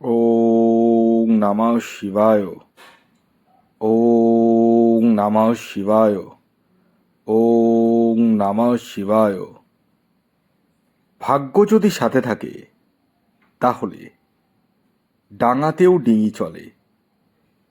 ওং নমঃ শিবায়। ওং নমঃ শিবায়। ওং নমঃ শিবায়। ভাগ্য যদি সাথে থাকে, তাহলে ডাঙাতেও ডিঙি চলে।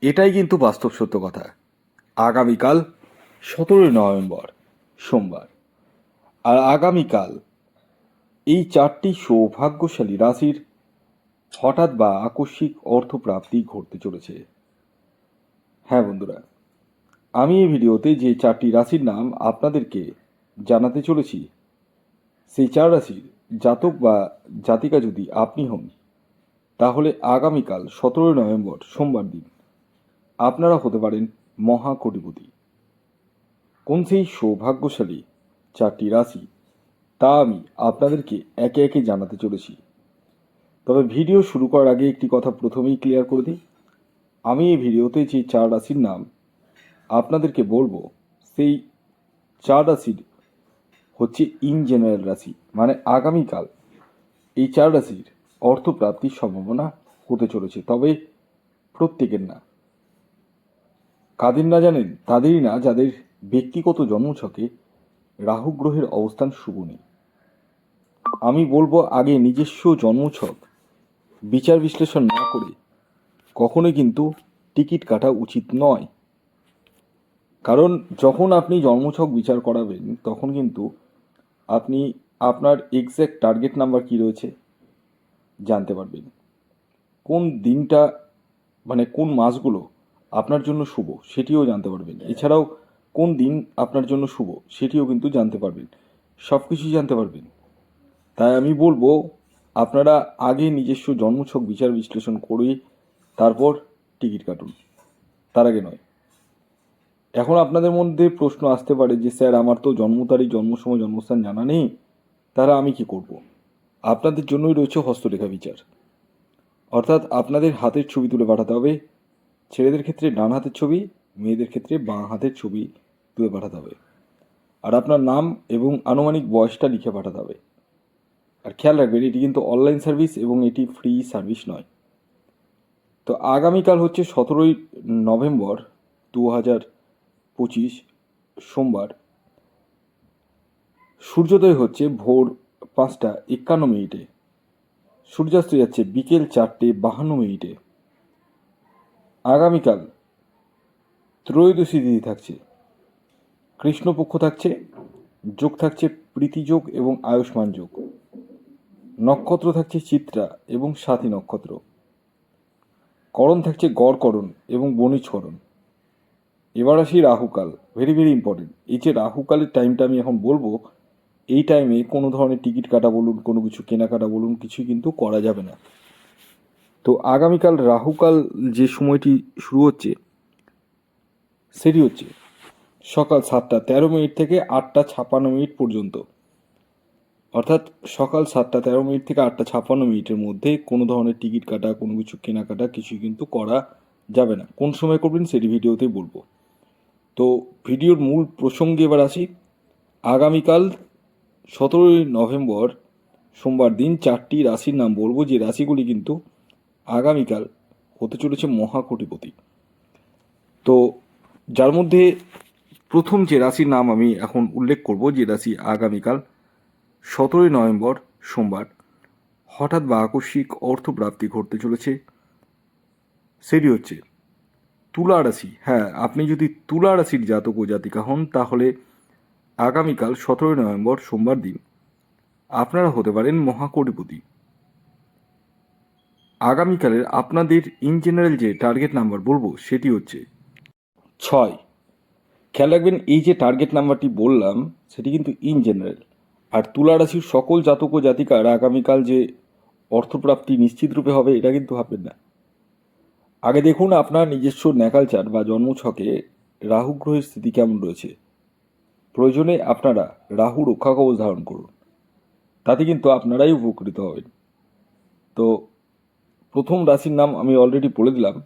এটাই কিন্তু বাস্তব সত্য কথা। আগামীকাল সতেরোই নভেম্বর, সোমবার। আর আগামীকাল এই চারটি সৌভাগ্যশালী রাশির হঠাৎ বা আকস্মিক অর্থপ্রাপ্তি ঘটতে চলেছে। হ্যাঁ বন্ধুরা, আমি এই ভিডিওতে যে চারটি রাশির নাম আপনাদেরকে জানাতে চলেছি, সেই চার রাশির জাতক বা জাতিকা যদি আপনি হন, তাহলে আগামীকাল সতেরোই নভেম্বর সোমবার দিন আপনারা হতে পারেন মহাকটিপতি। কোন সেই সৌভাগ্যশালী চারটি রাশি, তা আমি আপনাদেরকে একে একে জানাতে চলেছি। তবে ভিডিও শুরু করার আগে একটি কথা প্রথমেই ক্লিয়ার করে দিই। আমি এই ভিডিওতে যে চার রাশির নাম আপনাদেরকে বলব, সেই চার রাশির হচ্ছে ইন জেনারেল রাশি মানে আগামীকাল। এই চার রাশির অর্থপ্রাপ্তির সম্ভাবনা হতে চলেছে, তবে প্রত্যেকের না। কাদের না জানেন, তাদেরই না, যাদের ব্যক্তিগত জন্মছকে রাহু গ্রহের অবস্থান শুভ নেই। আমি বলব আগে নিজস্ব জন্মছক বিচার বিশ্লেষণ না করে কখনোই কিন্তু টিকিট কাটা উচিত নয়। কারণ যখন আপনি জন্মছক বিচার করাবেন, তখন কিন্তু আপনি আপনার এক্স্যাক্ট টার্গেট নাম্বার কী রয়েছে জানতে পারবেন। কোন দিনটা মানে কোন মাসগুলো আপনার জন্য শুভ সেটিও জানতে পারবেন। এছাড়াও কোন দিন আপনার জন্য শুভ সেটিও কিন্তু জানতে পারবেন। সব কিছুই জানতে পারবেন। তাই আমি বলব আপনারা আগে নিজস্ব জন্মছক বিচার বিশ্লেষণ করে তারপর টিকিট কাটুন। তার আগে নয়। এখন আপনাদের মধ্যে প্রশ্ন আসতে পারে যে, স্যার, আমার তো জন্ম তারিখ, জন্ম সময়, জন্মস্থান জানা নেই তারা আমি কি করব। আপনাদের জন্যই রয়েছে হস্তরেখা বিচার। অর্থাৎ আপনাদের হাতের ছবি তুলে পাঠাতে হবে। ছেলেদের ক্ষেত্রে ডান হাতের ছবি, মেয়েদের ক্ষেত্রে বাঁ হাতের ছবি তুলে পাঠাতে হবে। আর আপনার নাম এবং আনুমানিক বয়সটা লিখে পাঠাতে হবে। আর খেয়াল রাখবেন, এটি কিন্তু অনলাইন সার্ভিস এবং এটি ফ্রি সার্ভিস নয়। তো আগামীকাল হচ্ছে সতেরোই নভেম্বর দু হাজার পঁচিশ সোমবার। সূর্যোদয় হচ্ছে ভোর পাঁচটা একান্ন মিনিটে। সূর্যাস্ত যাচ্ছে বিকেল চারটে বাহান্ন মিনিটে। আগামীকাল ত্রয়োদশী তিথি থাকছে। কৃষ্ণপক্ষ থাকছে, যোগ থাকছে প্রীতিযোগ এবং আয়ুষ্মান যোগ। নক্ষত্র থাকছে চিত্রা এবং সাথী নক্ষত্র। করণ থাকছে গড়করণ এবং বণিজকরণ এবার আসি রাহুকাল ভেরি ভেরি ইম্পর্টেন্ট এই যে রাহুকালের টাইমটা আমি এখন বলব, এই টাইমে কোনো ধরনের টিকিট কাটা বলুন, কোনো কিছু কেনাকাটা বলুন, কিছুই কিন্তু করা যাবে না। তো আগামীকাল রাহুকাল যে সময়টি শুরু হচ্ছে, সেটি হচ্ছে সকাল সাতটা তেরো মিনিট থেকে আটটা ছাপান্ন মিনিট পর্যন্ত। অর্থাৎ সকাল সাতটা তেরো মিনিট থেকে আটটা ছাপ্পান্ন মিনিটের মধ্যে কোনো ধরনের টিকিট কাটা, কোনো কিছু কেনাকাটা কিছুই কিন্তু করা যাবে না। কোন সময় করবেন সেটি ভিডিওতেই বলব। তো ভিডিওর মূল প্রসঙ্গে এবার আসি। আগামীকাল সতেরোই নভেম্বর সোমবার দিন চারটি রাশির নাম বলব, যে রাশিগুলি কিন্তু আগামীকাল হতে চলেছে মহাকটিপতি। তো যার মধ্যে প্রথম যে রাশির নাম আমি এখন উল্লেখ করব, যে রাশি আগামীকাল সতেরোই নভেম্বর সোমবার হঠাৎ বা আকস্মিক অর্থপ্রাপ্তি ঘটতে চলেছে। সেটি হচ্ছে, তুলা রাশি। হ্যাঁ আপনি যদি তুলা রাশির জাতক ও জাতিকা হন, তাহলে আগামীকাল সতেরোই নভেম্বর সোমবার দিন আপনারা হতে পারেন মহাকটিপতি। আগামীকালের আপনাদের ইন জেনারেল যে টার্গেট নাম্বার বলব, সেটি হচ্ছে ছয়। খেয়াল রাখবেন, এই যে টার্গেট নাম্বারটি বললাম, সেটি কিন্তু ইন জেনারেল আর তুলা রাশির সকল জাতক ও জাতিকার আগামীকাল যে অর্থপ্রাপ্তি নিশ্চিত রূপে হবে, এটা কিন্তু ভাববেন না। আগে দেখুন আপনার নিজস্ব ন্যাকালচার বা জন্মছকে রাহু গ্রহের স্থিতি কেমন রয়েছে। প্রয়োজনে আপনারা রাহু রক্ষা কবচ ধারণ করুন। তাতে কিন্তু আপনারাই উপকৃত হবেন। তো প্রথম রাশির নাম আমি অলরেডি বলে দিলাম।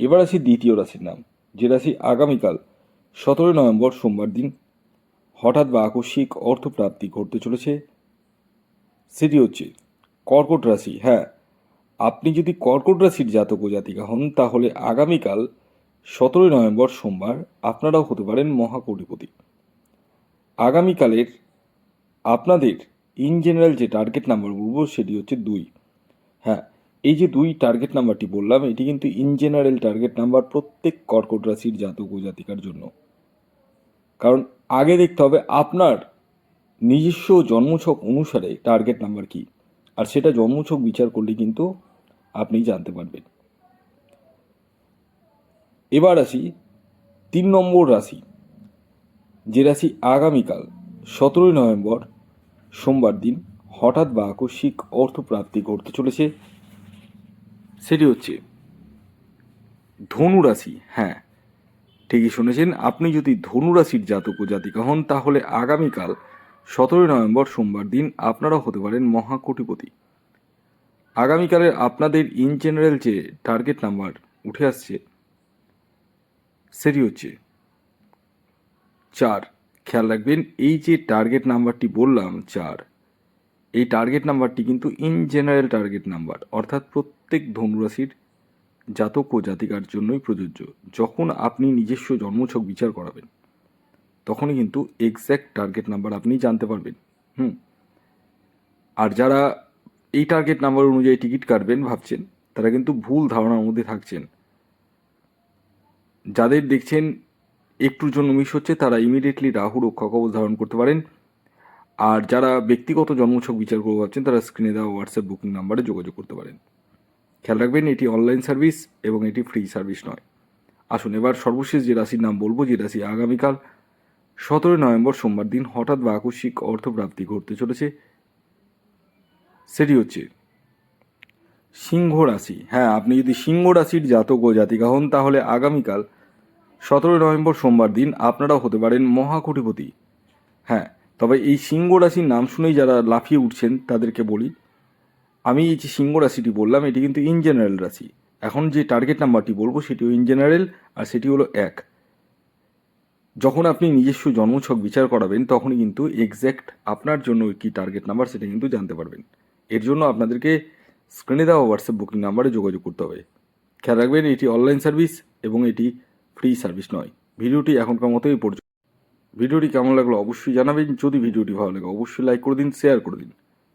এবার আসি দ্বিতীয় রাশির নাম, যে রাশি আগামীকাল সতেরোই নভেম্বর সোমবার দিন হঠাৎ বা আকস্মিক অর্থপ্রাপ্তি ঘটতে চলেছে। সেটি হচ্ছে, কর্কট রাশি হ্যাঁ। আপনি যদি কর্কট রাশির জাতক ও জাতিকা হন, তাহলে আগামীকাল সতেরোই নভেম্বর সোমবার আপনারাও হতে পারেন মহাকোটিপতি। আগামীকালের আপনাদের ইন জেনারেল যে টার্গেট নাম্বার বলব, সেটি হচ্ছে দুই। হ্যাঁ এই যে দুই টার্গেট নাম্বারটি বললাম, এটি কিন্তু ইন জেনারেল টার্গেট নাম্বার প্রত্যেক কর্কট রাশির জাতক ও জাতিকার জন্য। কারণ আগে দেখতে হবে আপনার নিজস্ব জন্মছক অনুসারে টার্গেট নাম্বার কি। আর সেটা জন্মছক বিচার করলে কিন্তু আপনি জানতে পারবেন। এবার আসি তিন নম্বর রাশি, যে রাশি আগামীকাল সতেরোই নভেম্বর সোমবার দিন হঠাৎ বা আকস্মিক অর্থপ্রাপ্তি করতে চলেছে। সেটি হচ্ছে ধনু রাশি হ্যাঁ ঠিকই শুনেছেন, আপনি যদি ধনুরাশির জাতক ও জাতিকা হন, তাহলে আগামীকাল সতেরোই নভেম্বর সোমবার দিন আপনারাও হতে পারেন মহাকোটিপতি। আগামীকালের আপনাদের ইন জেনারেল যে টার্গেট নাম্বার উঠে আসছে, সেটি হচ্ছে চার। খেয়াল রাখবেন, এই যে টার্গেট নাম্বারটি বললাম, চার, এই টার্গেট নাম্বারটি কিন্তু ইন জেনারেল টার্গেট নাম্বার অর্থাৎ প্রত্যেক ধনুরাশির জাতক ও জাতিকার জন্যই প্রযোজ্য। যখন আপনি নিজস্ব জন্মছক বিচার করাবেন, তখনই কিন্তু এক্স্যাক্ট টার্গেট নাম্বার আপনি জানতে পারবেন। হুম? আর যারা এই টার্গেট নাম্বার অনুযায়ী টিকিট কাটবেন ভাবছেন, তারা কিন্তু ভুল ধারণার মধ্যে থাকছেন। যাদের দেখছেন একটুর জন্য মিস হচ্ছে, তারা ইমিডিয়েটলি রাহু রক্ষা ধারণ করতে পারেন। আর যারা ব্যক্তিগত জন্মছক বিচার করতে পারছেন তারা স্ক্রিনে দেওয়া হোয়াটসঅ্যাপ বুকিং নাম্বারে যোগাযোগ করতে পারেন। খেয়াল রাখবেন, এটি অনলাইন সার্ভিস এবং এটি ফ্রি সার্ভিস নয়। আসুন এবার সর্বশেষ যে রাশির নাম বলব, যে রাশি আগামীকাল সতেরোই নভেম্বর সোমবার দিন হঠাৎ বা আকস্মিক অর্থপ্রাপ্তি ঘটতে চলেছে, সেটি হচ্ছে সিংহ রাশি। হ্যাঁ আপনি যদি সিংহ রাশির জাতক ও জাতিকা হন, তাহলে আগামীকাল সতেরোই নভেম্বর সোমবার দিন আপনারাও হতে পারেন মহাকোটিপতি। হ্যাঁ তবে এই সিংহ রাশির নাম শুনেই যারা লাফিয়ে উঠছেন, তাদেরকে বলি আমি এই যে সিংহ রাশিটি বললাম, এটি কিন্তু ইন জেনারেল রাশি। এখন যে টার্গেট নাম্বারটি বলব, সেটিও ইন জেনারেল আর সেটি হলো এক। যখন আপনি নিজস্ব জন্মছক বিচার করাবেন, তখনই কিন্তু এক্স্যাক্ট আপনার জন্য কি টার্গেট নাম্বার সেটা কিন্তু জানতে পারবেন। এর জন্য আপনাদেরকে স্ক্রিনে দেওয়া হোয়াটসঅ্যাপ বুকিং নাম্বারে যোগাযোগ করতে হবে। খেয়াল রাখবেন, এটি অনলাইন সার্ভিস এবং এটি ফ্রি সার্ভিস নয়। ভিডিওটি এখনকার মতোই পর্যন্ত। ভিডিওটি কেমন লাগল অবশ্যই জানাবেন। যদি ভিডিওটি ভালো লাগে, অবশ্যই লাইক করে দিন শেয়ার করে দিন।